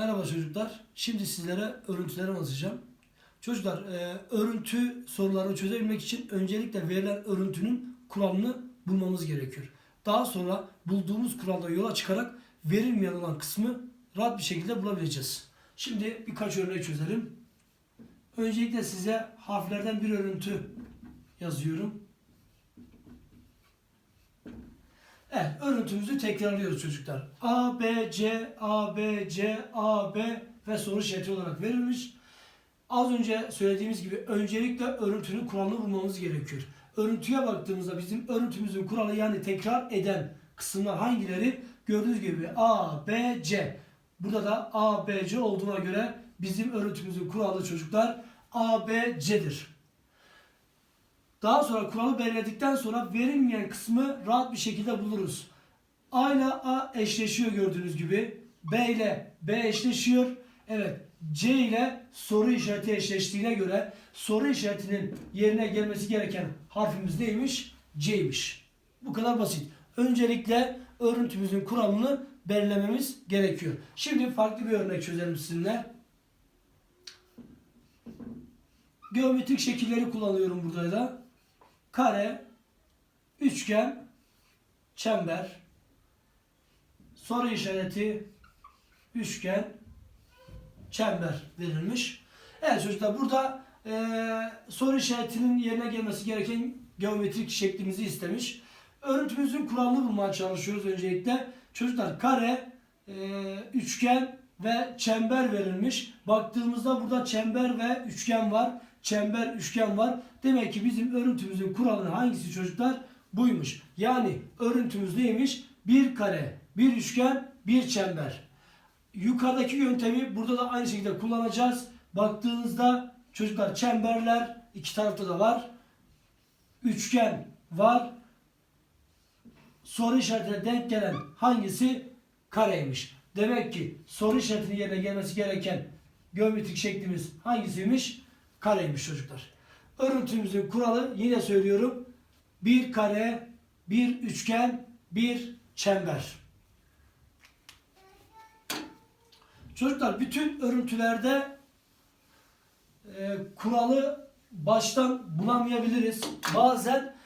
Merhaba çocuklar. Şimdi sizlere örüntüleri anlatacağım. Çocuklar, e, örüntü sorularını çözebilmek için öncelikle verilen örüntünün kuralını bulmamız gerekiyor. Daha sonra bulduğumuz kuralda yola çıkarak verilmeyen olan kısmı rahat bir şekilde bulabileceğiz. Şimdi birkaç örnek çözelim. Öncelikle size harflerden bir örüntü yazıyorum. Evet, örüntümüzü tekrarlıyoruz çocuklar. A, B, C, A, B, C, A, B ve soru işareti olarak verilmiş. Az önce söylediğimiz gibi öncelikle örüntünün kuralını bulmamız gerekiyor. Örüntüye baktığımızda bizim örüntümüzün kuralı yani tekrar eden kısımlar hangileri? Gördüğünüz gibi A, B, C. Burada da A, B, C olduğuna göre bizim örüntümüzün kuralı çocuklar A, B, C'dir. Daha sonra kuralı belirledikten sonra verilmeyen kısmı rahat bir şekilde buluruz. A ile A eşleşiyor gördüğünüz gibi. B ile B eşleşiyor. Evet C ile soru işareti eşleştiğine göre soru işaretinin yerine gelmesi gereken harfimiz neymiş? C'ymiş. Bu kadar basit. Öncelikle örüntümüzün kuralını belirlememiz gerekiyor. Şimdi farklı bir örnek çözelim sizinle. Geometrik şekilleri kullanıyorum burada da. Kare, üçgen, çember, soru işareti, üçgen, çember verilmiş. Evet çocuklar burada eee, soru işaretinin yerine gelmesi gereken geometrik şeklimizi istemiş. Örüntümüzün kuralını bulmaya çalışıyoruz öncelikle. Çocuklar kare, eee, üçgen ve çember verilmiş. Baktığımızda burada çember ve üçgen var. Çember, üçgen var. Demek ki bizim örüntümüzün kuralının hangisi çocuklar? Buymuş. Yani örüntümüz neymiş? Bir kare, bir üçgen, bir çember. Yukarıdaki yöntemi burada da aynı şekilde kullanacağız. Baktığınızda çocuklar çemberler iki tarafta da var. Üçgen var. Soru işaretine denk gelen hangisi? Kareymiş. Demek ki soru işaretinin yerine gelmesi gereken geometrik şeklimiz hangisiymiş? Kareymiş çocuklar. Örüntümüzün kuralı yine söylüyorum. Bir kare, bir üçgen, bir çember. Çocuklar bütün örüntülerde e, kuralı baştan bulamayabiliriz. Bazen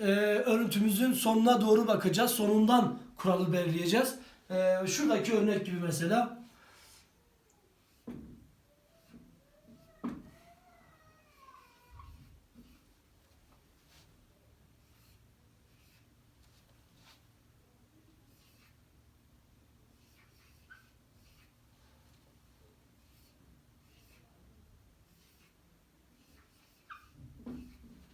e, örüntümüzün sonuna doğru bakacağız. Sonundan kuralı belirleyeceğiz. E, şuradaki örnek gibi mesela.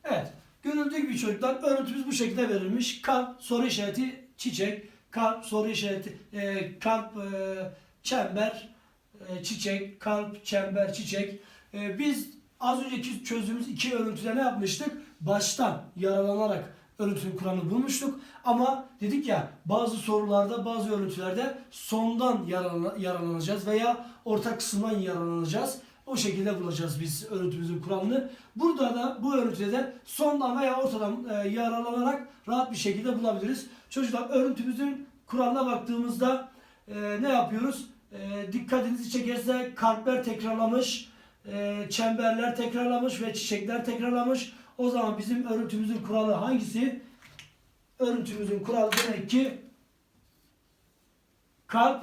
Evet. Görüldüğü gibi çocuklar örüntümüz bu şekilde verilmiş. Kalp, soru işareti, çiçek. Kalp, soru işareti, e, kalp, e, çember, e, çiçek. Kalp, çember, çiçek. E, biz az önceki çözdüğümüz iki örüntüde ne yapmıştık? Baştan yaralanarak örüntünün kuralını bulmuştuk. Ama dedik ya bazı sorularda bazı örüntülerde sondan yaralana- yaralanacağız veya orta kısımdan yaralanacağız. O şekilde bulacağız biz örüntümüzün kuralını. Burada da bu örüntüde de sondan veya ortadan e, yararlanarak rahat bir şekilde bulabiliriz. Çocuklar örüntümüzün kuralına baktığımızda e, ne yapıyoruz? E, dikkatinizi çekerse kalpler tekrarlamış, e, çemberler tekrarlamış ve çiçekler tekrarlamış. O zaman bizim örüntümüzün kuralı hangisi? Örüntümüzün kuralı demek ki kalp,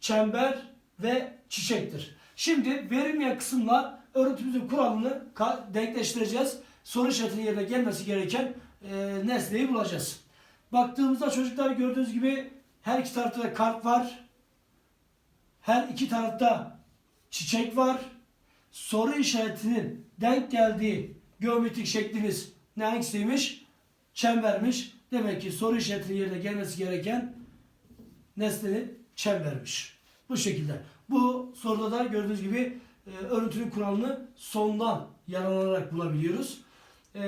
çember ve çiçektir. Şimdi verilmeyen kısımla örüntümüzün kuralını denkleştireceğiz. Soru işaretinin yerine gelmesi gereken e, nesneyi bulacağız. Baktığımızda çocuklar gördüğünüz gibi her iki tarafta da kalp var. Her iki tarafta çiçek var. Soru işaretinin denk geldiği geometrik şeklimiz ne hangisiymiş? Çembermiş. Demek ki soru işaretinin yerine gelmesi gereken nesnenin çembermiş. Bu şekilde. Bu soruda da gördüğünüz gibi e, örüntünün kuralını sondan yararlanarak bulabiliyoruz. E,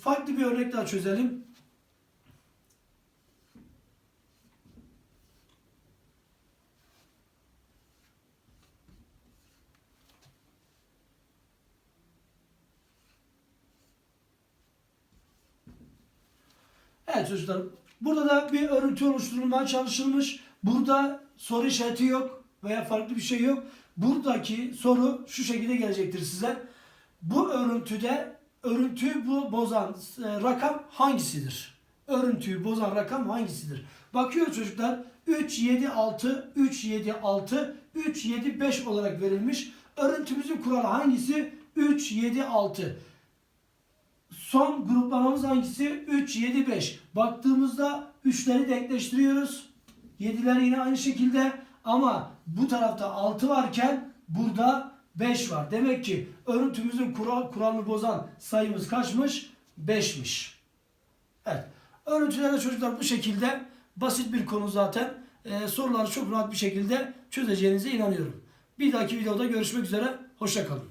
farklı bir örnek daha çözelim. Evet çocuklar. Burada da bir örüntü oluşturulmaya çalışılmış. Burada soru işareti yok veya farklı bir şey yok. Buradaki soru şu şekilde gelecektir size. Bu örüntüde örüntüyü bu bozan e, rakam hangisidir? Örüntüyü bozan rakam hangisidir? Bakıyor çocuklar 3 7 6 3 7 6 3 7 5 olarak verilmiş. Örüntümüzün kuralı hangisi? 3 7 6. Son gruplamamız hangisi? 3, 7, 5. Baktığımızda 3'leri denkleştiriyoruz. 7'ler yine aynı şekilde ama bu tarafta 6 varken burada 5 var. Demek ki örüntümüzün kural, kuralını bozan sayımız kaçmış? 5'miş. Evet. Örüntülerde çocuklar bu şekilde basit bir konu zaten. Ee, soruları çok rahat bir şekilde çözeceğinize inanıyorum. Bir dahaki videoda görüşmek üzere. Hoşçakalın.